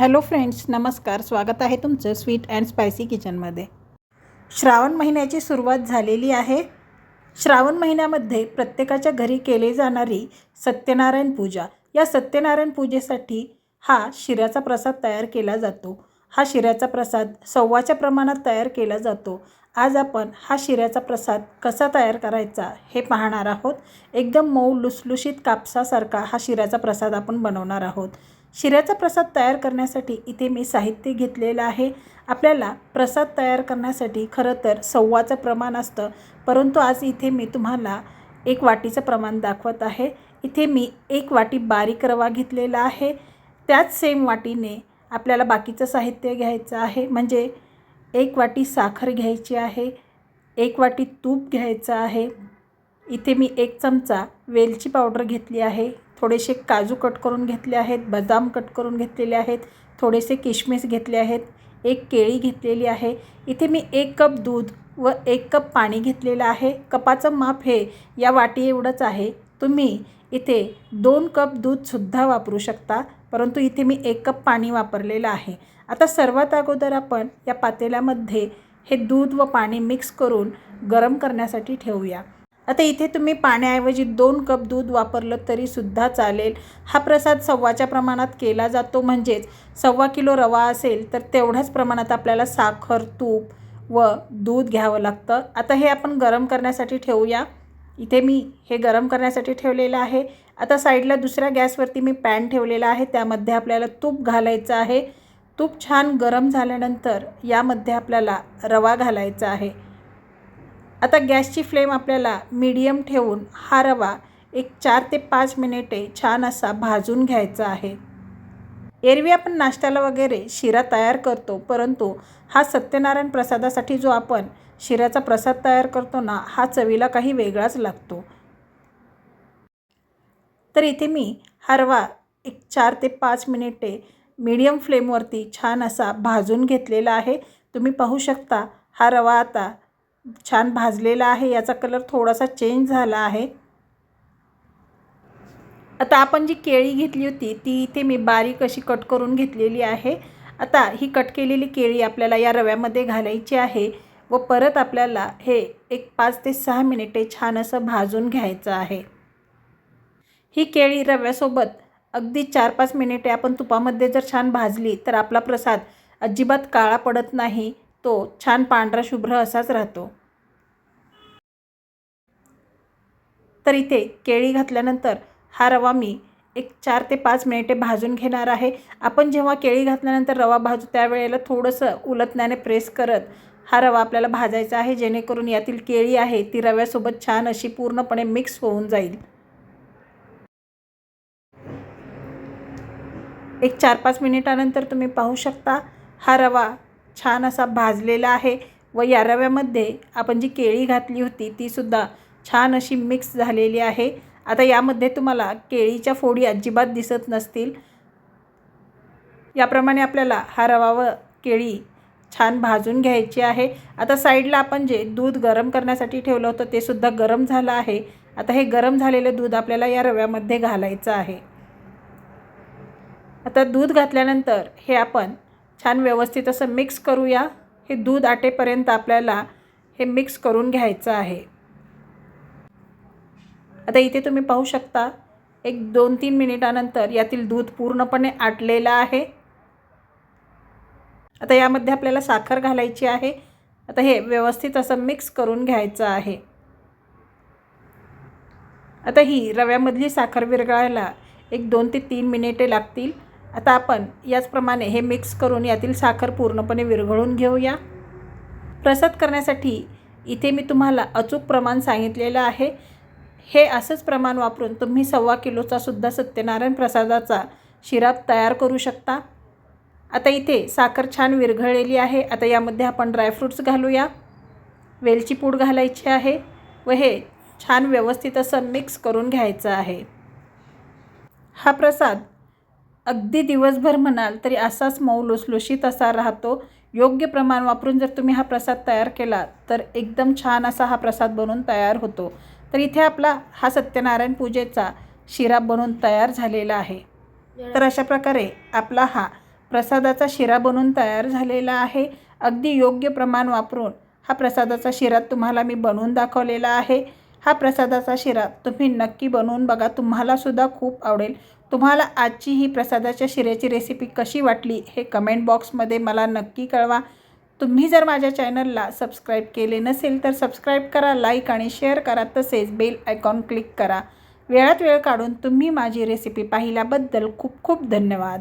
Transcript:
Hello friends नमस्कार स्वागत आहे तुमचं स्वीट अँड स्पायसी किचनमध्ये. श्रावण महिन्याची सुरुवात झालेली आहे. श्रावण महिन्यामध्ये प्रत्येकाच्या घरी केली जाणारी सत्यनारायण पूजा. या सत्यनारायण पूजेसाठी हा शिऱ्याचा प्रसाद तयार केला जातो. हा शिऱ्याचा प्रसाद सव्वाच्या प्रमाणात तयार केला जातो. आज आपण हा शिऱ्याचा प्रसाद कसा तयार करायचा हे पाहणार आहोत. एकदम मऊ लुसलुशीत कापसासारखा हा शिऱ्याचा प्रसाद आपण बनवणार आहोत. शिऱ्याचा प्रसाद तयार करण्यासाठी इथे मी साहित्य घेतलेलं आहे. आपल्याला प्रसाद तयार करण्यासाठी खरं तर सव्वाचं प्रमाण असतं. परंतु आज इथे मी तुम्हाला एक वाटीचं प्रमाण दाखवत आहे. इथे मी एक वाटी बारीक रवा घेतलेला आहे. त्याच सेम वाटीने आपल्याला बाकीचं साहित्य घ्यायचं आहे. म्हणजे एक वाटी साखर घ्यायची आहे. एक वाटी तूप घ्यायचं आहे. इथे मी एक चमचा वेलची पावडर घेतली आहे. थोडेसे काजू कट करून घेतले आहेत बदाम कट करून घेतलेले आहेत थोडेसे किशमिस घेतले आहेत एक केळी घेतलेली आहे. इथे मी एक कप दूध व एक कप पाणी घेतलेलं आहे. कपाचं माप हे या वाटी एवढंच आहे. तुम्ही इथे दोन कप दूधसुद्धा वापरू शकता परंतु इथे मी एक कप पाणी वापरलेलं आहे. आता सर्वात अगोदर आपण या पातेल्यामध्ये हे दूध व पाणी मिक्स करून गरम करण्यासाठी ठेवूया. आता इथे तुम्ही पाण्याऐवजी दोन कप दूध वापरलं तरीसुद्धा चालेल. हा प्रसाद सव्वाच्या प्रमाणात केला जातो. म्हणजेच सव्वा किलो रवा असेल तर तेवढ्याच प्रमाणात आपल्याला साखर तूप व दूध घ्यावं लागतं. आता हे आपण गरम करण्यासाठी ठेवूया. इथे मी हे गरम करण्यासाठी ठेवलेलं आहे. आता साईडला दुसऱ्या गॅसवरती मी पॅन ठेवलेला आहे. त्यामध्ये आपल्याला तूप घालायचं आहे. तूप छान गरम झाल्यानंतर यामध्ये आपल्याला रवा घालायचा आहे. आता गॅसची फ्लेम आपल्याला मीडियम ठेवून हा रवा एक चार ते पाच मिनिटे छान असा भाजून घ्यायचा आहे. एरवी आपण नाश्त्याला वगैरे शिरा तयार करतो परंतु हा सत्यनारायण प्रसादासाठी जो आपण शिऱ्याचा प्रसाद तयार करतो ना हा चवीला काही वेगळाच लागतो. तर इथे मी हा रवा एक चार ते पाच मिनिटे मीडियम फ्लेमवरती छान असा भाजून घेतलेला आहे. तुम्ही पाहू शकता हा रवा आता छान भाजलेला आहे याचा कलर थोडासा चेंज झाला आहे. आता आपण जी केळी घेतली होती ती इथे मी बारीक अशी कट करून घेतलेली आहे. आता ही कट केलेली केळी आपल्याला या रव्यामध्ये घालायची आहे व परत आपल्याला हे एक पाच ते सहा मिनिटे छान असं भाजून घ्यायचं आहे. ही केळी रव्यासोबत अगदी चार पाच मिनिटे आपण तुपामध्ये जर छान भाजली तर आपला प्रसाद अजिबात काळा पडत नाही. तो छान पांढरा शुभ्र असाच राहतो. तर इथे केळी घातल्यानंतर हा रवा मी एक चार ते पाच मिनिटे भाजून घेणार आहे. आपण जेव्हा केळी घातल्यानंतर रवा भाजू त्यावेळेला थोडंसं उलटण्याने प्रेस करत हा रवा आपल्याला भाजायचा आहे. जेणेकरून यातील केळी आहे ती रव्यासोबत छान अशी पूर्णपणे मिक्स होऊन जाईल. एक चार पाच मिनिटानंतर तुम्ही पाहू शकता हा रवा छान असा भाजलेला आहे व या रव्यामध्ये आपण जी केळी घातली होती तीसुद्धा छान अशी मिक्स झालेली आहे. आता यामध्ये तुम्हाला केळीच्या फोडी अजिबात दिसत नसतील. याप्रमाणे आपल्याला हा रवा व केळी छान भाजून घ्यायची आहे. आता साईडला आपण जे दूध गरम करण्यासाठी ठेवलं होतं ते सुद्धा गरम झालं आहे. आता हे गरम झालेलं दूध आपल्याला या रव्यामध्ये घालायचं आहे. आता दूध घातल्यानंतर हे आपण छान व्यवस्थित असं मिक्स करूया. हे दूध आटेपर्यंत आपल्याला हे मिक्स करून घ्यायचं आहे. आता इथे तुम्ही पाहू शकता एक दोन तीन मिनिटानंतर यातील दूध पूर्णपणे आटलेलं आहे. आता यामध्ये आपल्याला साखर घालायची आहे. आता हे व्यवस्थित असं मिक्स करून घ्यायचं आहे. आता ही रव्यामधली साखर विरघळायला एक दोन ते तीन मिनिटे लागतील. आता आपण याचप्रमाणे हे मिक्स करून यातील साखर पूर्णपणे विरघळून घेऊया. प्रसाद करण्यासाठी इथे मी तुम्हाला अचूक प्रमाण सांगितलेलं आहे. हे असंच प्रमाण वापरून तुम्ही सव्वा किलोचा सुद्धा सत्यनारायण प्रसादाचा शिराप तयार करू शकता. आता इथे साखर छान विरघळलेली आहे. आता यामध्ये आपण ड्रायफ्रूट्स घालूया. वेलची पूड घालायची आहे व हे छान व्यवस्थित असं मिक्स करून घ्यायचं आहे. हा प्रसाद अगदी दिवसभर म्हणाल तरी असाच मऊ लुसलुशीत असा राहतो. योग्य प्रमाण वापरून जर तुम्ही हा प्रसाद तयार केला तर एकदम छान असा हा प्रसाद बनून तयार होतो. तर इथे आपला हा सत्यनारायण पूजेचा शिरा बनून तयार झालेला आहे. तर अशा प्रकारे आपला हा प्रसादाचा शिरा बनवून तयार झालेला आहे. अगदी योग्य प्रमाण वापरून हा प्रसादाचा शिरा तुम्हाला मी बनवून दाखवलेला आहे. हा प्रसादाचा शिरा तुम्ही नक्की बनवून बघा. तुम्हालासुद्धा खूप आवडेल. तुम्हाला आजची ही प्रसादाच्या शिऱ्याची रेसिपी कशी वाटली हे कमेंट बॉक्समध्ये मला नक्की कळवा. तुम्ही जर माझ्या चॅनलला सबस्क्राईब केले नसेल तर सबस्क्राईब करा लाईक आणि शेअर करा. तसेच बेल आयकॉन क्लिक करा. वेळात वेळ काढून तुम्ही माझी रेसिपी पाहिल्याबद्दल खूप खूप धन्यवाद.